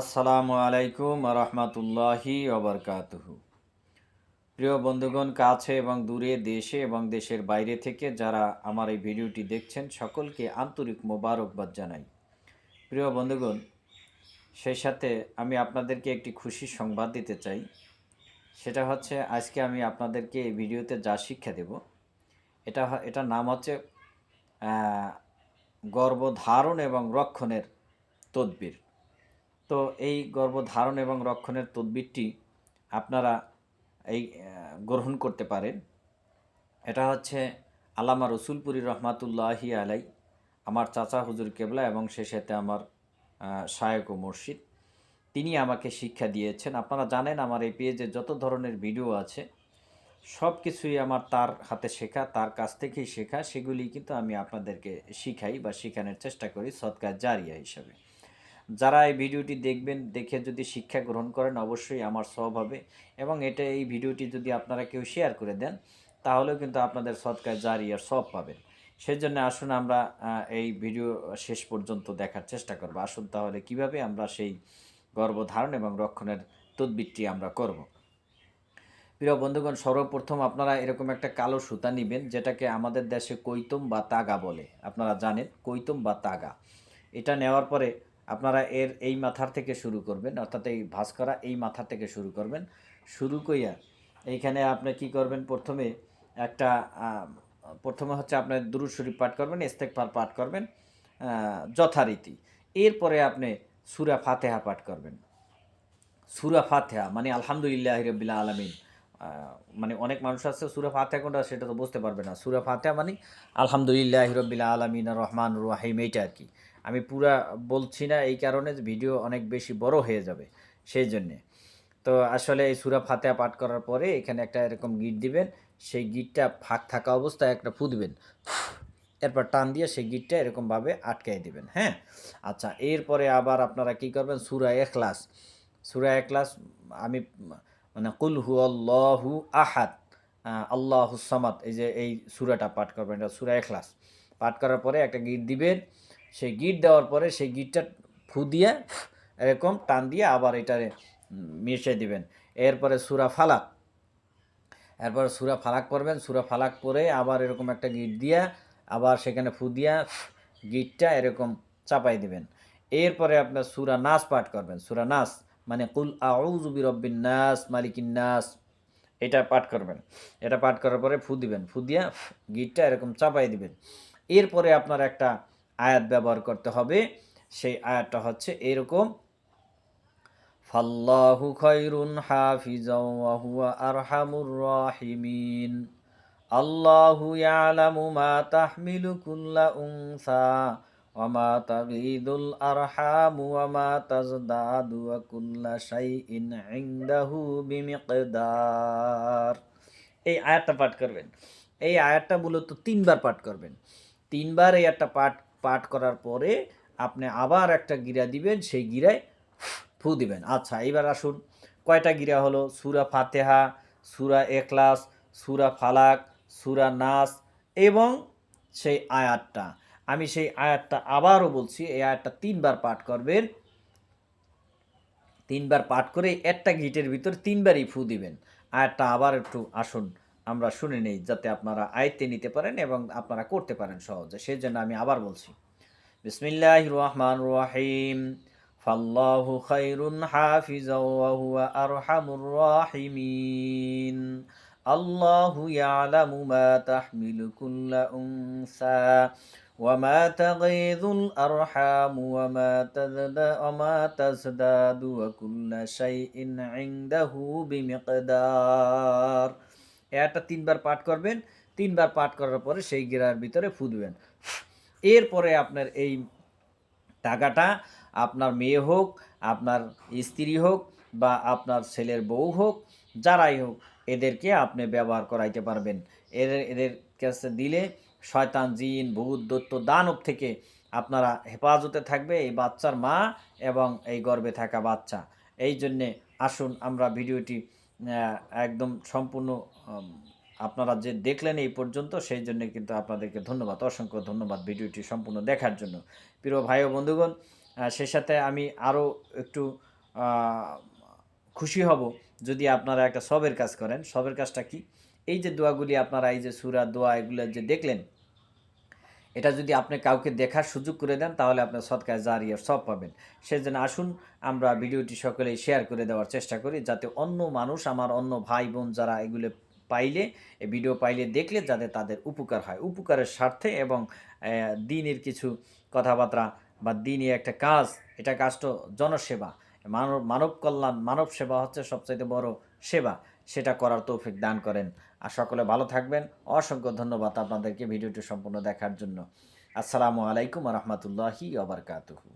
আসসালামু আলাইকুম রহমতুল্লাহি ওবরকাতুহু প্রিয় বন্ধুগণ, কাছে এবং দূরে দেশে এবং দেশের বাইরে থেকে যারা আমার এই ভিডিওটি দেখছেন, সকলকে আন্তরিক মোবারকবাদ জানাই। প্রিয় বন্ধুগণ, সেই সাথে আমি আপনাদেরকে একটি খুশির সংবাদ দিতে চাই। সেটা হচ্ছে, আজকে আমি আপনাদেরকে এই ভিডিওতে যা শিক্ষা দেব, এটা এটার নাম হচ্ছে গর্ভধারণ এবং রক্ষণের তদবির। তো এই গর্ভধারণ এবং রক্ষণের তদবিরটি আপনারা এই গ্রহণ করতে পারেন। এটা হচ্ছে আল্লামা রসুলপুরি রহমাতুল্লাহি আলাই, আমার চাচা হুজুর কেবলা এবং সে সাথে আমার শায়ক ও মুর্শিদ। তিনি আমাকে শিক্ষা দিয়েছেন। আপনারা জানেন আমার এই পেজে যত ধরনের ভিডিও আছে সব কিছুই আমার তার হাতে শেখা, তার কাছ থেকেই শেখা। সেগুলি কিন্তু আমি আপনাদেরকে শিখাই বা শেখানোর চেষ্টা করি, সৎকার জারিয়া হিসাবে। যারা এই ভিডিওটি দেখবেন, দেখে যদি শিক্ষা গ্রহণ করেন, অবশ্যই আমার সব হবে। এবং এটা, এই ভিডিওটি যদি আপনারা কেউ শেয়ার করে দেন, তাহলেও কিন্তু আপনাদের সৎকার জারিয়ার সব পাবেন। সেই জন্য আসুন আমরা এই ভিডিও শেষ পর্যন্ত দেখার চেষ্টা করব। আসুন তাহলে কীভাবে আমরা সেই গর্ভধারণ এবং রক্ষণের তদবিরটি আমরা করব। প্রিয় বন্ধুগণ, সর্বপ্রথম আপনারা এরকম একটা কালো সুতা নেবেন, যেটাকে আমাদের দেশে কৈতম বা তাগা বলে। আপনারা জানেন কৈতম বা তাগা। এটা নেওয়ার পরে আপনারা এর এই মাথার থেকে শুরু করবেন, অর্থাৎ এই ভাঁজ করা এই মাথা থেকে শুরু করবেন। শুরু কইয়া এইখানে আপনি কি করবেন? প্রথমে একটা প্রথমে হচ্ছে আপনার দুরুদ শরীফ পাঠ করবেন ইস্তেকফার পাঠ করবেন যথারীতি। এরপরে আপনি সুরা ফাতেহা পাঠ করবেন। সুরা ফাতেহা মানে আলহামদুলিল্লাহ রবিল্লা আলমিন। মানে অনেক মানুষ আছে, সুরা ফাতেহা কোনটা সেটা তো বুঝতে পারবে না। সুরা ফাতেহা মানে আলহামদুলিল্লাহ রবিল্লা আলমিন রহমান রাহিম, এইটা আর কি। আমি পুরা বলছি না এই কারণে ভিডিও অনেক বেশি বড় হয়ে যাবে, সেই জন্যে। তো আসলে এই সুরা ফাতেহা পাঠ করার পরে এখানে একটা এরকম গিট দিবেন, সেই গিটটা ফাঁক থাকা অবস্থায় একটা ফু দিবেন, এরপর টান দিয়ে সেই গিটটা এরকমভাবে আটকাই দিবেন হ্যাঁ? আচ্ছা এরপরে আবার আপনারা কি করবেন? সুরা এখলাস সুরা এখলাস আমি মানে কুল হু আল্লাহু আহাদ আল্লাহ সামাদ, এই যে এই সুরাটা পাঠ করবেন, এটা সুরা এখলাস পাঠ করার পরে একটা গিট দিবেন সেই গিট দেওয়ার পরে সেই গিটটা ফু দিয়ে এরকম টান দিয়ে আবার এটারে মিশিয়ে দিবেন। এরপরে সুরা ফালাক। এরপর সুরা ফালাক পড়বেন। সুরা ফালাক পরে আবার এরকম একটা গিট দিয়া আবার সেখানে ফু দিয়া গিটটা এরকম চাপাই দিবেন। এরপরে আপনার সুরা নাস পাঠ করবেন। সুরা নাস মানে কুল আউযু বিরব্বিন নাস, মালিকিন নাস, এটা পাঠ করবেন। এটা পাঠ করার পরে ফু দিবেন। ফু দিয়া গিটটা এরকম চাপাই দিবেন। এরপরে আপনার একটা আয়াত ব্যবহার করতে হবে। সেই আয়াতটা হচ্ছে এরকম, ফাল্লাহু খৈরুন হাফিজাও ওয়া হুয়া আরহামুর রাহিমিন। আল্লাহু ইয়ালামু মা তাহমিলু কুল্লা উনসা ওয়া মা তাগীদুল আরহামু ওয়া মা তাজদাদু ওয়া কুল্লা শাইইন ইনদাহু বিমিকদার। এই আয়াতটা পাঠ করবেন। এই আয়াতটা মূলত তিনবার পাঠ করবেন। তিনবার এই একটা পাঠ পাঠ করার পরে আপনি আবার একটা গিরা দিবেন, সেই গিরায় ফু দিবেন। আচ্ছা এবার আসুন। কয়টা গিরা হলো? সুরা ফাতেহা, সুরা এখলাস সুরা ফালাক, সুরা নাস এবং সেই আয়াতটা। আমি সেই আয়াতটা আবারও বলছি, এই আয়াতটা তিনবার পাঠ করবেন। তিনবার পাঠ করে একটা গিটের ভিতর তিনবারই ফু দিবেন। আয়াতটা আবার একটু আসুন। আমরা শুনে নেই যাতে আপনারা আয়ত্তে নিতে পারেন এবং আপনারা করতে পারেন সহজে সেই জন্য আমি আবার বলছি বিসমিল্লাহ রহমান রহিম ফাল্লাহু খাইরুন হাফিজা ওয়া হুয়া আরহামুর রাহিমিন আল্লাহু ইয়ালামু মা তাহমিলু কুল্লা উনসা وما تغيظ الأرحام وما تزداد وما تزداد وكل شيء عنده بمقدار এটা তিনবার পাঠ করবেন, তিনবার পাঠ করার পরে সেই গিরার ভিতরে ফুদবেন। এরপরে আপনার এই টাকাটা আপনার মেয়ে হোক, আপনার স্ত্রী হোক বা আপনার ছেলের বউ হোক, যারাই হোক, এদেরকে আপনি ব্যবহার করাইতে পারবেন। এদের এদের কাছে দিলে শয়তান, জিন, ভূত দত্ত দানব থেকে আপনারা হেফাজতে থাকবে এই বাচ্চার মা এবং এই গর্বে থাকা বাচ্চা। এই জন্যে আসুন আমরা ভিডিওটি একদম সম্পূর্ণ আপনারা যে দেখলেন এই পর্যন্ত, সেই জন্য কিন্তু আপনাদেরকে ধন্যবাদ, অসংখ্য ধন্যবাদ ভিডিওটি সম্পূর্ণ দেখার জন্য। প্রিয় ভাই ও বন্ধুগণ সে সাথে আমি আরও একটু খুশি হব যদি আপনারা একটা সবের কাজ করেন। সবের কাজটা কি? এই যে দোয়াগুলি আপনারা, এই যে সুরা দোয়া এগুলো যে দেখলেন, এটা যদি আপনি কাউকে দেখার সুযোগ করে দেন, তাহলে আপনার সৎকায় জারিয়ার সব পাবেন। সেজন্য আসুন, আমরা ভিডিওটি সকলেই শেয়ার করে দেওয়ার চেষ্টা করি, যাতে অন্য মানুষ, আমার অন্য ভাই বোন যারা এগুলো পাইলে ভিডিও পাইলে দেখলে যাতে তাদের উপকার হয়। উপকারের স্বার্থে এবং দিনের কিছু কথাবার্তা বা দিনই একটা কাজ, এটা কাজ তো জনসেবা। মানব মানব কল্যাণ, মানব সেবা হচ্ছে সবচাইতে বড় সেবা। সেটা করার তৌফিক দান করেন। আর সকলে ভালো থাকবেন। অসংখ্য ধন্যবাদ আপনাদেরকে ভিডিওটি সম্পূর্ণ দেখার জন্য। আসসালামু আলাইকুম রহমতুল্লাহি আবরকাতুহু